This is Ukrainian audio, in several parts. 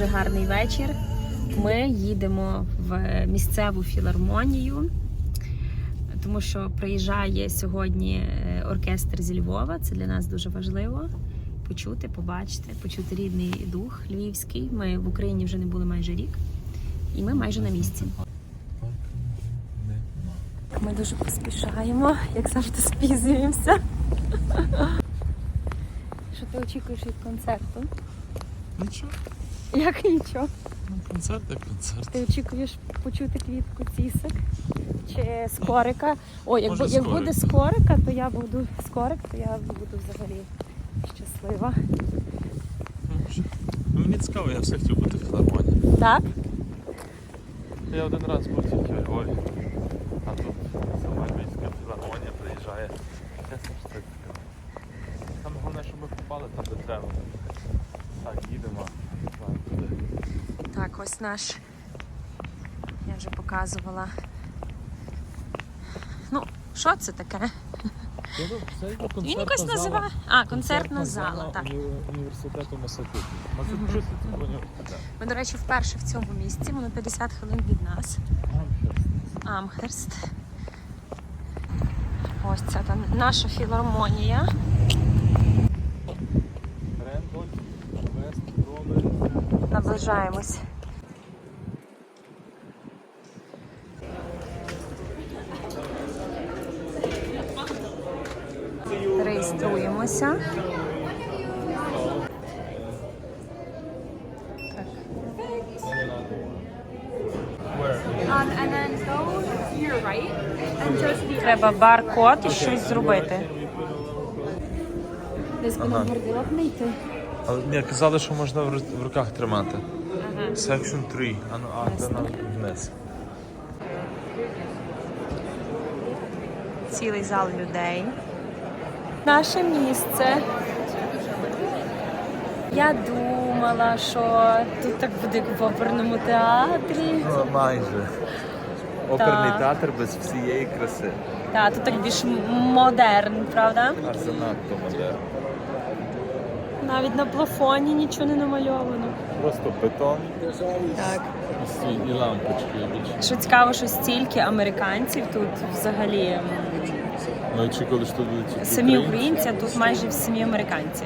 дуже гарний вечір. Ми їдемо в місцеву філармонію, тому що приїжджає сьогодні е, оркестр зі Львова. Це для нас дуже важливо. Почути, побачити, почути рідний дух львівський. Ми в Україні вже не були майже рік, і ми майже на місці. Ми дуже поспішаємо, як завжди спізнюємося. Що ти очікуєш від концерту? Нічого. Як нічого. Ну, концерт як концерт. Ти очікуєш почути квітку цісик чи скорика? О, як, Може, бу- як скорик. буде скорика, то я буду скорик, то я буду взагалі щаслива. Ну, Мені цікаво, я все хотів бути в філармонії. Так? Я один раз був тільки в Львові, а тут сама Львівська філармонія приїжджає. Чесно, що це цікаво. Саме головне, щоб ми попали там, де треба. Так, їдемо. Так, ось наш. Я вже показувала. Ну, що це таке? Він якось називає. А, концертна зала. Так. Університету Масачусетс. Ми, до речі, вперше в цьому місці. Воно 50 хвилин від нас. Амхерст. Ось це там наша філармонія. Just the Треба бар-код і щось зробити. Десь йти. Але ні, казали, що можна в ру- в руках тримати. Section 3. А, ну, а це на вниз. Цілий зал людей. Наше місце. Я думала, що тут так буде як в оперному театрі. Ну, майже. Оперний театр без всієї краси. Так, тут так більш м- модерн, правда? Аж занадто модерн. Навіть на плафоні нічого не намальовано. Просто бетон Так. і, лампочки. більше. Що цікаво, що стільки американців тут взагалі м, чи коли ж тут будуть самі українці, а тут майже всі американці.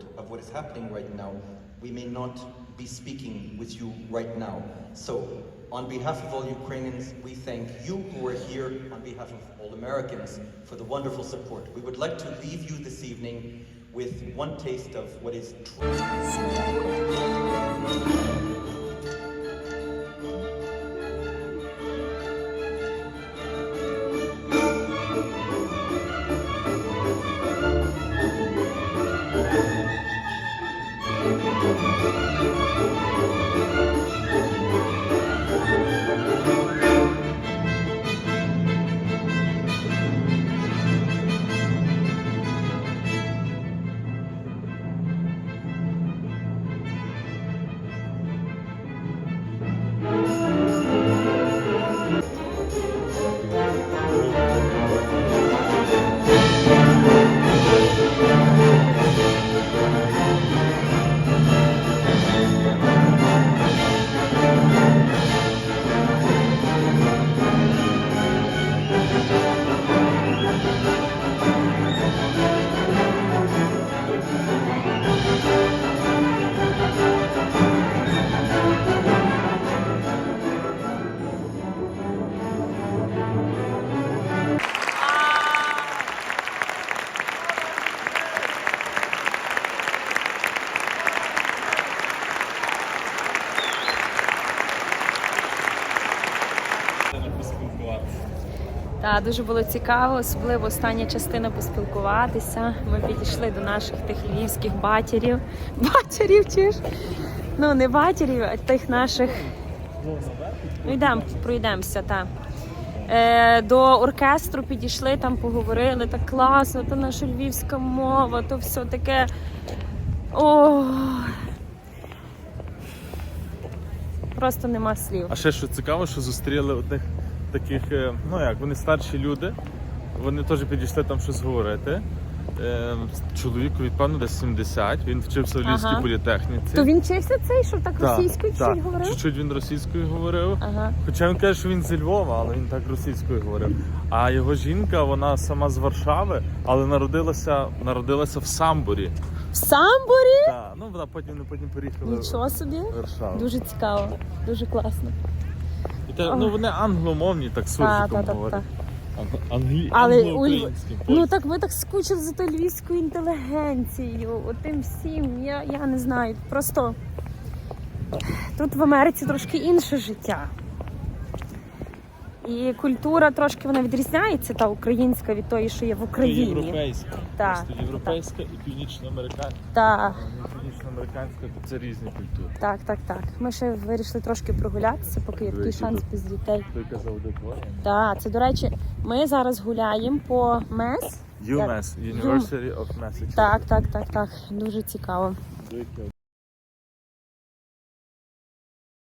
Support of what is happening right now, we may not be speaking with you right now. So, on behalf of all Ukrainians, we thank you who are here, on behalf of all Americans, for the wonderful support. We would like to leave you this evening with one taste of what is true. Дуже було цікаво, особливо остання частина поспілкуватися. Ми підійшли до наших тих львівських батірів. Батірів чи ж? Ну, не батірів, а тих наших. Ну, йдемо, пройдемося, так. Е, до оркестру підійшли, там поговорили, так класно, то наша львівська мова, то все таке. О, просто нема слів. А ще що цікаво, що зустріли одних таких, е, ну як, вони старші люди, вони теж підійшли там щось говорити. Е, Чоловіку, певно, десь 70, він вчився в Львівській Ага. політехніці. То він вчився цей, що так російською так. чуть говорив? Чуть-чуть він російською говорив. Ага. Хоча він каже, що він зі Львова, але він так російською говорив. А його жінка, вона сама з Варшави, але народилася, народилася в Самбурі. В Самбурі? Так, ну вона потім потім переїхала Нічого собі. в Варшаву. Дуже цікаво, дуже класно. І те, ну вони англомовні, так Та, суржиком та, та, говорять. Ан- Англі... Але у англо-українським. Ну так ми так скучили за тою львівською інтелігенцією, отим всім. Я, я не знаю. Просто тут в Америці трошки інше життя. І культура трошки вона відрізняється, та українська від тої, що є в Україні. європейська. Так, Просто європейська і північноамериканська. Так, Ну, Північноамериканська то це різні культури. так, так, так. Ми ще вирішили трошки прогулятися, поки є такий шанс без дітей. Той казав аудиторія. Так, це до речі, ми зараз гуляємо по МЕС. UMass, University of Massachusetts. Так, так, так, так. Дуже цікаво.